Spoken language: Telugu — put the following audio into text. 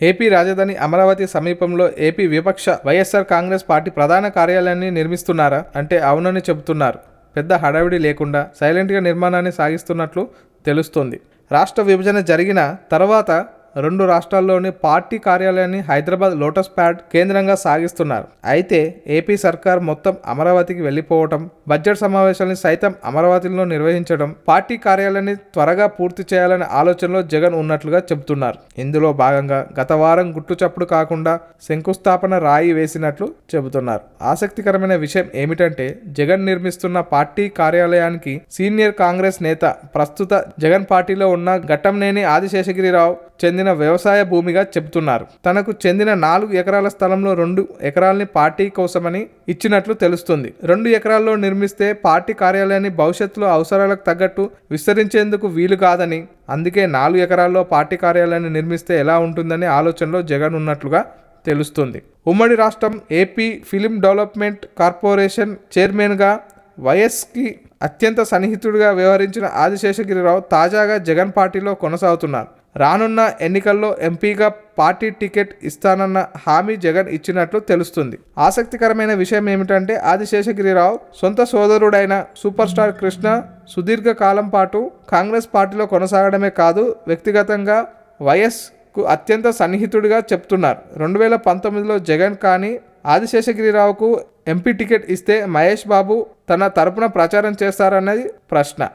ఏపీ రాజధాని అమరావతి సమీపంలో ఏపీ విపక్ష వైఎస్ఆర్ కాంగ్రెస్ పార్టీ ప్రధాన కార్యాలయాన్ని నిర్మిస్తున్నారా అంటే అవునని చెబుతున్నారు. పెద్ద హడావిడి లేకుండా సైలెంట్గా నిర్మాణాన్ని సాగిస్తున్నట్లు తెలుస్తోంది. రాష్ట్ర విభజన జరిగిన తర్వాత రెండు రాష్ట్రాల్లోని పార్టీ కార్యాలయాన్ని హైదరాబాద్ లోటస్ ప్యాడ్ కేంద్రంగా సాగిస్తున్నారు. అయితే ఏపీ సర్కార్ మొత్తం అమరావతికి వెళ్ళిపోవటం బడ్జెట్ సమావేశాలను సైతం అమరావతిలో నిర్వహించడం పార్టీ కార్యాలయాన్ని త్వరగా పూర్తి చేయాలనే ఆలోచనలో జగన్ ఉన్నట్లుగా చెబుతున్నారు. ఇందులో భాగంగా గత వారం గుట్టుచప్పుడు కాకుండా శంకుస్థాపన రాయి వేసినట్లు చెబుతున్నారు. ఆసక్తికరమైన విషయం ఏమిటంటే జగన్ నిర్మిస్తున్న పార్టీ కార్యాలయానికి సీనియర్ కాంగ్రెస్ నేత ప్రస్తుత జగన్ పార్టీలో ఉన్న ఘట్టంనేని ఆదిశేషగిరిరావు చెందిన వ్యవసాయ భూమిగా చెబుతున్నారు. తనకు చెందిన నాలుగు ఎకరాల స్థలంలో రెండు ఎకరాల్ని పార్టీ కోసమని ఇచ్చినట్లు తెలుస్తుంది. రెండు ఎకరాల్లో నిర్మిస్తే పార్టీ కార్యాలయాన్ని భవిష్యత్తులో అవసరాలకు తగ్గట్టు విస్తరించేందుకు వీలు కాదని అందుకే నాలుగు ఎకరాల్లో పార్టీ కార్యాలయాన్ని నిర్మిస్తే ఎలా ఉంటుందనే ఆలోచనలో జగన్ ఉన్నట్లుగా తెలుస్తుంది. ఉమ్మడి రాష్ట్రం ఏపీ ఫిలిం డెవలప్మెంట్ కార్పొరేషన్ చైర్మన్గా వైఎస్కి అత్యంత సన్నిహితుడిగా వ్యవహరించిన ఆదిశేషగిరిరావు తాజాగా జగన్ పార్టీలో కొనసాగుతున్నారు. రానున్న ఎన్నికల్లో ఎంపీగా పార్టీ టికెట్ ఇస్తానన్న హామీ జగన్ ఇచ్చినట్లు తెలుస్తుంది. ఆసక్తికరమైన విషయం ఏమిటంటే ఆదిశేషగిరిరావు సొంత సోదరుడైన సూపర్ స్టార్ కృష్ణ సుదీర్ఘ కాలం పాటు కాంగ్రెస్ పార్టీలో కొనసాగడమే కాదు వ్యక్తిగతంగా వైఎస్కు అత్యంత సన్నిహితుడిగా చెప్తున్నారు. రెండు వేల పంతొమ్మిదిలో జగన్ కానీ ఆదిశేషగిరిరావుకు ఎంపీ టికెట్ ఇస్తే మహేష్ బాబు తన తరపున ప్రచారం చేస్తారన్నది ప్రశ్న.